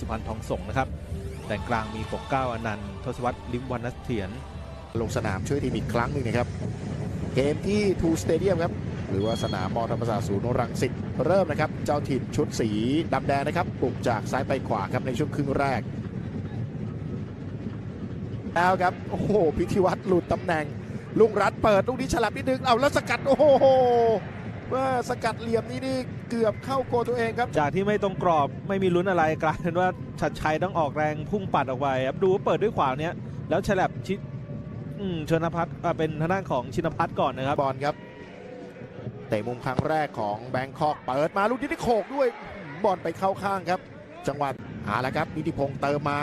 สุพรรณทองสงนะครับ แต่งกลางมีปกเก้าอนันต์ทศวรรษลิมวันนัสเถียนลงสนามช่วยทีมอีกครั้งหนึ่งนะครับ เกมที่ทูสเตเดียมครับ หรือว่าสนามมอธรรมศาสตร์ศูนย์รังสิตเริ่มนะครับ เจ้าถิ่นชุดสีดำแดงนะครับปลุกจากซ้ายไปขวาครับในช่วงครึ่งแรก แล้วครับ โอ้โห พิธีวัตรหลุดตำแหน่ง ลุงรัฐเปิดลูกนี้ฉลับนิดนึง เอาแล้วสกัด โอ้โหว่าสกัดเหลี่ยมนี้นี่เกือบเข้าโกลตัวเองครับ จากที่ไม่ตรงกรอบไม่มีลุ้นอะไรกลายเป็นว่าชัดชัยต้องออกแรงพุ่งปัดออกไปครับดูว่าเปิดด้วยขวาเนี้ยแล้วฉลับชิดอืมชนพัฒน์อ่าเป็นทางด้านของชินพัฒน์ก่อนนะครับบอลครับเตะมุมครั้งแรกของแบงคอกเปิดมาลูกนี้ได้โขกด้วยบอลไปเข้าข้างครับ จังหวะหาแล้วครับนิติพงษ์เติมมา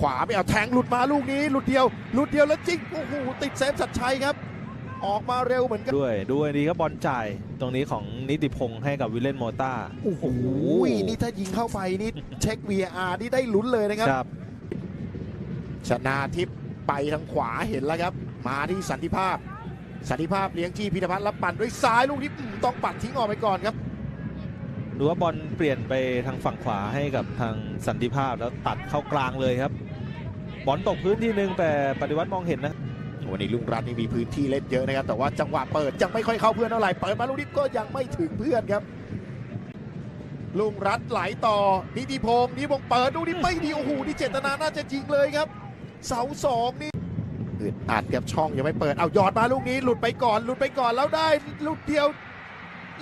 ขวาไม่เอาแทงหลุดมาลูกนี้หลุดเดียวหลุดเดียวแล้วจิกโอ้โหติดเซฟชัดชัยครับ ออกมาเร็วเหมือนกันด้วยด้วยดีครับบอลจ่ายตรงนี้ของนิติพงศ์ให้กับวิลเลนโมต้าโอ้โหนี่ถ้ายิงเข้าไปนี่เช็ค VAR นี่ได้ลุ้นเลยนะครับครับ ชนาทิพย์ไปทางขวาเห็นแล้วครับ มาที่สันติภาพ สันติภาพเลี้ยงที่พิธภัณฑ์แล้วปั่นด้วยซ้ายลูกนี้อืมต้องปัดทิ้งออกไปก่อนครับ ดูว่าบอลเปลี่ยนไปทางฝั่งขวาให้กับทางสันติภาพแล้วตัดเข้ากลางเลยครับ บอลตกพื้นที่หนึ่งแต่ปฏิวัติมองเห็นนะวันนี้ลุงรัตน์นี่มีพื้นที่เล่นเยอะนะครับแต่ว่าจังหวะเปิดยังไม่ค่อยเข้าเพื่อนเท่าไหร่เปิดมาลูกนี้ก็ยังไม่ถึงเพื่อนครับ ลุงรัตน์ไหลต่อนิติพงศ์นิติพงศ์เปิดลูกนี้ไม่ดีโอ้โหนี่เจตนาน่าจะยิงเลยครับ เสาสองนี่อึดอัดกับช่องยังไม่เปิดเอายอดมาลูกนี้หลุดไปก่อนหลุดไปก่อนแล้วได้ลูกเดียว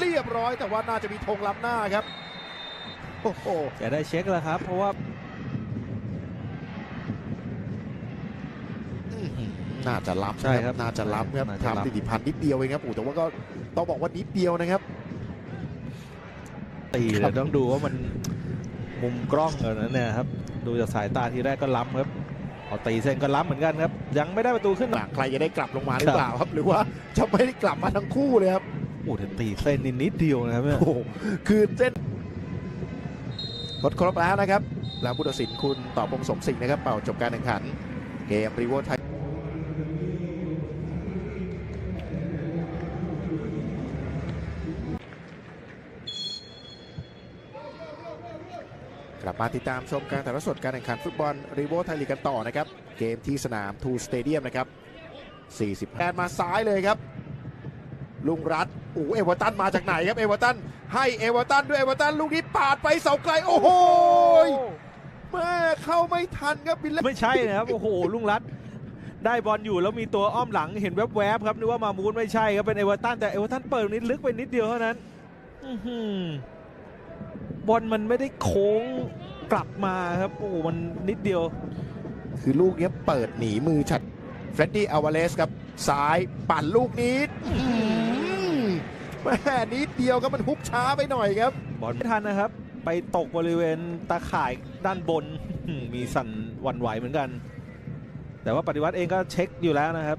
เรียบร้อยแต่ว่าน่าจะมีธงล้ำหน้าครับ โอ้โหจะได้เช็คแล้วครับ เพราะว่าอื้อหือน่าจะล้ำใช่ครับน่าจะล้ำครับน่าจะล้ำทำติติพันธ์นิดเดียวเองครับโอ้แต่ว่าก็ต้องบอกว่านิดเดียวนะครับ ตีครัเดี๋บยวต้องดูว่ามันมุมกล้องเออนั้นเนี่ยครับ ดูจากสายตาทีแรกก็ล้ำครับเอาตีเส้นก็ล้ำเหมือนกันครับ ยังไม่ได้ประตูขึ้นหลังใครจะได้กลับลงมาหรือเปล่าครับ หรือว่าจะไม่ได้กลับมาทั้งคู่เลยครับ โอ้แต่ตีเส้นนิดนิดเดียวนะครับเนี่ยโอ้โหคือเส้นทดครบแล้วนะครับ แล้วผู้ตัดสินคุณต่อพงสมศิษย์นะครับ เป่าจบการแข่งขัน เกมรีโวไทยกลับมาติดตามชมการถ่ายทอดสดการแข่งขันฟุตบอลรีโวไทยลีกกันต่อนะครับ เกมที่สนามทูสเตเดียมนะครับ 40แอนมาซ้ายเลยครับ ลุงรัฐโอ้โหเอเวอร์ตันมาจากไหนครับเอเวอร์ตันให้เอเวอร์ตันด้วยเอเวอร์ตันลูกนี้ปาดไปเสาไกลโอ้โหแม่เข้าไม่ทันครับบิลเล่ไม่ใช่นะครับโอ้โหลุงรัตน์ได้บอลอยู่แล้วมีตัวอ้อมหลังเห็นแวบๆครับนึกว่ามามูนไม่ใช่ครับเป็นเอเวอร์ตันแต่เอเวอร์ตันเปิดนิดลึกไปนิดเดียวเท่านั้นอื้อหือบอลมันไม่ได้โค้งกลับมาครับโอ้โหมันนิดเดียว คือลูกเนี้ยเปิดหนีมือชัดเฟรดดี้อาวาเลสครับ ซ้ายปั่นลูกนี้อื้อหือ แม่นิดเดียวครับมันฮุกช้าไปหน่อยครับ บอลไม่ทันนะครับ ไปตกบริเวณตาข่ายด้านบน มีสั่นหวันไหวเหมือนกัน แต่ว่าปฏิวัติเองก็เช็คอยู่แล้วนะครับ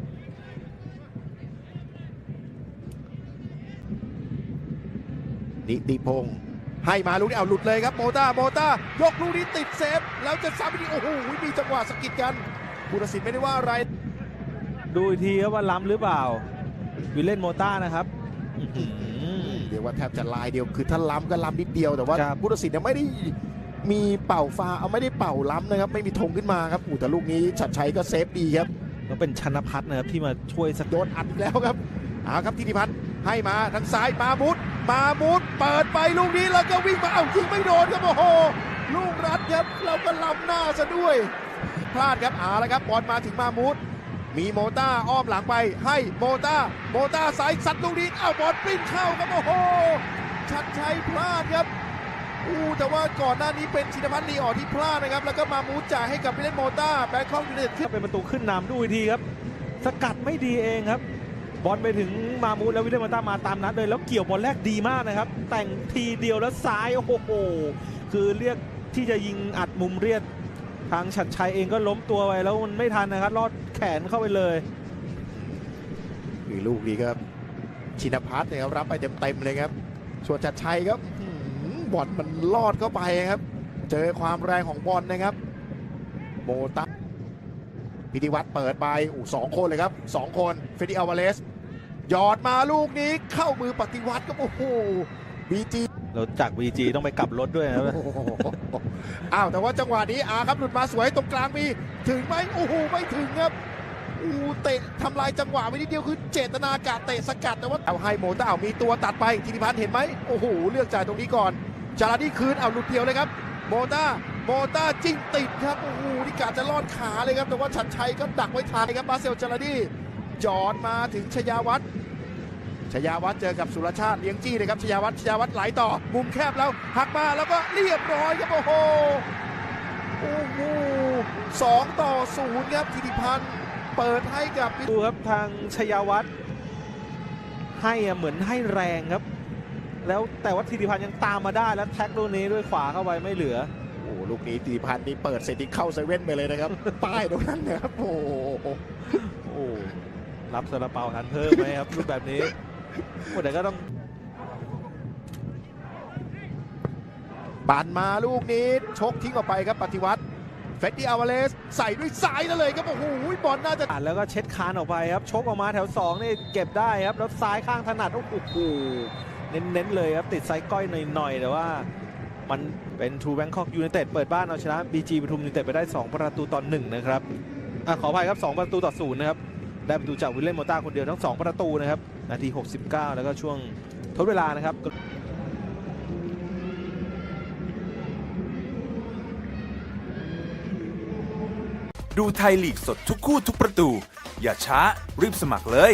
นิติพงศ์ให้มาลูกนี้เอาหลุดเลยครับโมต้าโมต้ายกลูกนี้ติดเซฟ แล้วจะซ้ำอีกทีโอ้โหมีจังหวะสะกิดกันผู้ตัดสินไม่ได้ว่าอะไร ดูอีกทีครับว่าล้ำหรือเปล่าวิลเลนโมต้านะครับอื้อหือ เดี๋ยวว่าแทบจะลายเดียวคือถ้าล้ำก็ล้ำนิดเดียวแต่ว่าครับผู้ตัดสินเนี่ยไม่ได้มีเป่าฟาเอาไม่ได้เป่าล้ำนะครับ ไม่มีธงขึ้นมาครับอู้แต่ลูกนี้ชัดชัยก็เซฟดีครับก็เป็นชนพัฒน์นะครับที่มาช่วยสักโดนอัดอีกแล้วครับเอาครับทิติพันธ์ให้มาทางซ้ายมามุดมามุดเปิดไปลูกนี้แล้วก็วิ่งมาเอายิงไม่โดนครับโอ้โหลูกรัดครับเราก็ล้ำหน้าซะด้วยพลาดครับเอาละครับบอลมาถึงมามุด มีโมต้าอ้อมหลังไปให้โมต้าโมต้าซ้ายสัดลูกนี้เอาบอลปริ้นเข้าครับโอ้โหชัดชัยพลาดครับอู้แต่ว่าก่อนหน้านี้เป็นชินพัฒน์ลีออกที่พลาดนะครับ แล้วก็มามูจ่ายให้กับไปเล่นโมต้าแบงคอกยูไนเต็ดขึ้นเป็นประตูขึ้นนำดูอีกทีครับ สกัดไม่ดีเองครับ บอลไปถึงมามูแล้ววิลเลนโมต้ามาตามนัดเลย แล้วเกี่ยวบอลแรกดีมากนะครับ แต่งทีเดียวแล้วซ้ายโอ้โหคือเรียกที่จะยิงอัดมุมเรียด ทางชัดชัยเองก็ล้มตัวไปแล้วมันไม่ทันนะครับลอดแขนเข้าไปเลยคือลูกนี้ครับชินพัฒน์เนี่ยครับรับไปเต็มๆเลยครับส่วนจัดชัยครับอื้อหือบอลมันลอดเข้าไปครับ เจอความแรงของบอลนะครับโมตาพิธีวัตรเปิดไปอูสองคนเลยครับสองคนเฟรดิอัลวาเลสหยอดมาลูกนี้เข้ามือปฏิวัติก็โอ้โห บีจีเราจาก VG ต้องไปกลับรถด้วยนะอ้าวแต่ว่าจังหวะนี้อาครับหลุดมาสวยตรงกลางมีถึงไหมโอ้โหไม่ถึงครับโอ้โหเตะทำลายจังหวะไปนิดเดียวคือเจตนากาเตะสกัดแต่ว่าเอาให้โมต้าเอามีตัวตัดไปธิติพันธ์เห็นไหมโอ้โหเลือกจ่ายตรงนี้ก่อนจาราดี้คืนเอาหลุดเดียวเลยครับ โมต้าโมต้าจิ้งติดครับโอ้โหนี่กาจะลอดขาเลยครับแต่ว่าชัดชัยก็ดักไว้ทันครับบาเซลจาราดี้จอดมาถึงชยาวัฒน์ ชยาวัฒน์เจอกับสุรชาติเลี้ยงจี้เลยครับชยาวัฒน์ชยาวัฒน์ไหลต่อ มุมแคบแล้วหักมาแล้วก็เรียบร้อยครับโอ้โหโอ้โหสองต่อศูนย์ครับธิติพันธ์เปิดให้กับดูครับทางชยาวัฒน์ให้อะเหมือนให้แรงครับ แล้วแต่ว่าธีรพันธ์ยังตามมาได้แล้วแท็กลูกนี้ด้วยขวาเข้าไปไม่เหลือโอ้โหลูกนี้ธิติพันธ์นี่เปิดเสร็จที่เข้าเซเว่นไปเลยนะครับป้ายตรงนั้นนะครับโอ้โหโอ้รับซาลาเปาทันเพิ่มไหมครับรูปแบบนี้ โอ้แต่ก็ต้องปั่นมาลูกนี้ ชกทิ้งออกไปครับปฏิวัติเฟดดี้อาวาเลส ใส่ด้วยซ้ายนั่นเลยครับโอ้โหบอลน่าจะอ่านแล้วก็เช็ดคานออกไปครับ ชกออกมาแถว2นี่เก็บได้ครับ แล้วซ้ายข้างถนัดโอ้โหเน้นๆเลยครับ ติดไซส์ก้อยหน่อยๆแต่ว่ามันเป็นทูแบงคอกยูไนเต็ดเปิดบ้านเอาชนะ BG ปทุมยูไนเต็ดไปได้ 2 ประตูต่อ1นะครับอขออภัยครับ 2 ประตูต่อ0นะครับ ได้ประตูจากวิลเลียมโมต้าคนเดียวทั้ง 2 ประตูนะครับ นาที 69 แล้วก็ช่วงทดเวลานะครับดูไทยลีกสดทุกคู่ทุกประตู อย่าช้ารีบสมัครเลย